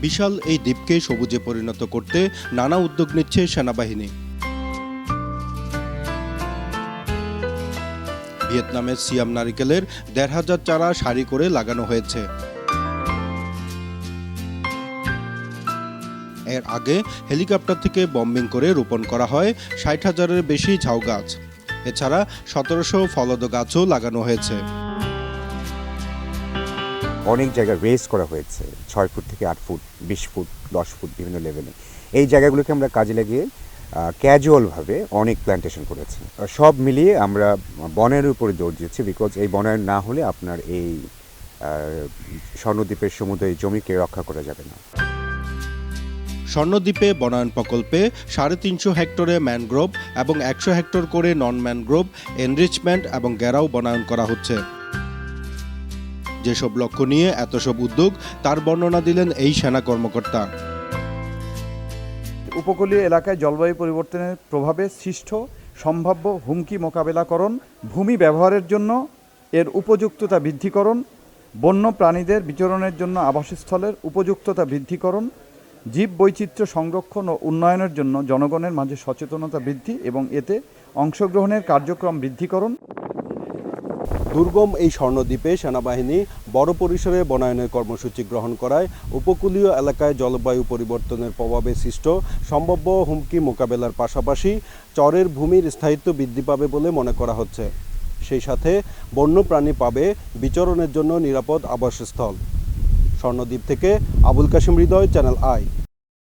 বিশাল এই দ্বীপকে সবুজে পরিণত করতে নানা উদ্যোগ নিচ্ছে সেনাবাহিনী। ভিয়েতনামের সিয়াম নারিকেলের দেড় হাজার চারা সারি করে লাগানো হয়েছে। এর আগে হেলিকপ্টার থেকে বম্বিং করে রোপণ করা হয় ষাট হাজারের বেশি ঝাউ গাছ এছাড়া সতেরোশো ফলদ গাছও লাগানো হয়েছে। অনেক জায়গায় রেস করা হয়েছে, ছয় ফুট থেকে আট ফুট, বিশ ফুট, দশ ফুট বিভিন্ন লেভেলে এই জায়গাগুলোকে আমরা কাজে লাগিয়ে ক্যাজুয়ালভাবে অনেক প্ল্যান্টেশন করেছি। সব মিলিয়ে আমরা বনের উপরে জোর দিচ্ছি বিকজ এই বনায়ন না হলে আপনার এই স্বর্ণদ্বীপের সমুদ্রের জমিকে রক্ষা করা যাবে না। স্বর্ণদ্বীপে বনায়ন প্রকল্পে সাড়ে তিনশো হেক্টরে ম্যানগ্রোভ এবং একশো হেক্টর করে নন ম্যানগ্রোভ এনরিচমেন্ট এবং গেরাও বনায়ন করা হচ্ছে। যেসব লক্ষ্য নিয়ে এত সব উদ্যোগ, তার বর্ণনা দিলেন এই সেনা কর্মকর্তা। উপকূলীয় এলাকায় জলবায়ু পরিবর্তনের প্রভাবে সৃষ্ট সম্ভাব্য হুমকি মোকাবেলাকরণ, ভূমি ব্যবহারের জন্য এর উপযুক্ততা বৃদ্ধিকরণ, বন্য প্রাণীদের বিচরণের জন্য আবাসস্থলের উপযুক্ততা বৃদ্ধিকরণ, জীব বৈচিত্র্য সংরক্ষণ ও উন্নয়নের জন্য জনগণের মাঝে সচেতনতা বৃদ্ধি এবং এতে অংশগ্রহণের কার্যক্রম বৃদ্ধিকরণ দুর্গম এই স্বর্ণদ্বীপে সেনাবাহিনী বড় পরিসরে বনায়নের কর্মসূচি গ্রহণ করায় উপকূলীয় এলাকায় জলবায়ু পরিবর্তনের প্রভাবে সৃষ্ট সম্ভাব্য হুমকি মোকাবেলার পাশাপাশি চরের ভূমির স্থায়িত্ব বৃদ্ধি পাবে বলে মনে করা হচ্ছে। সেই সাথে বন্যপ্রাণী পাবে বিচরণের জন্য নিরাপদ আবাসস্থল। স্বর্ণদ্বীপ থেকে আবুল কাশিম হৃদয়, চ্যানেল আই।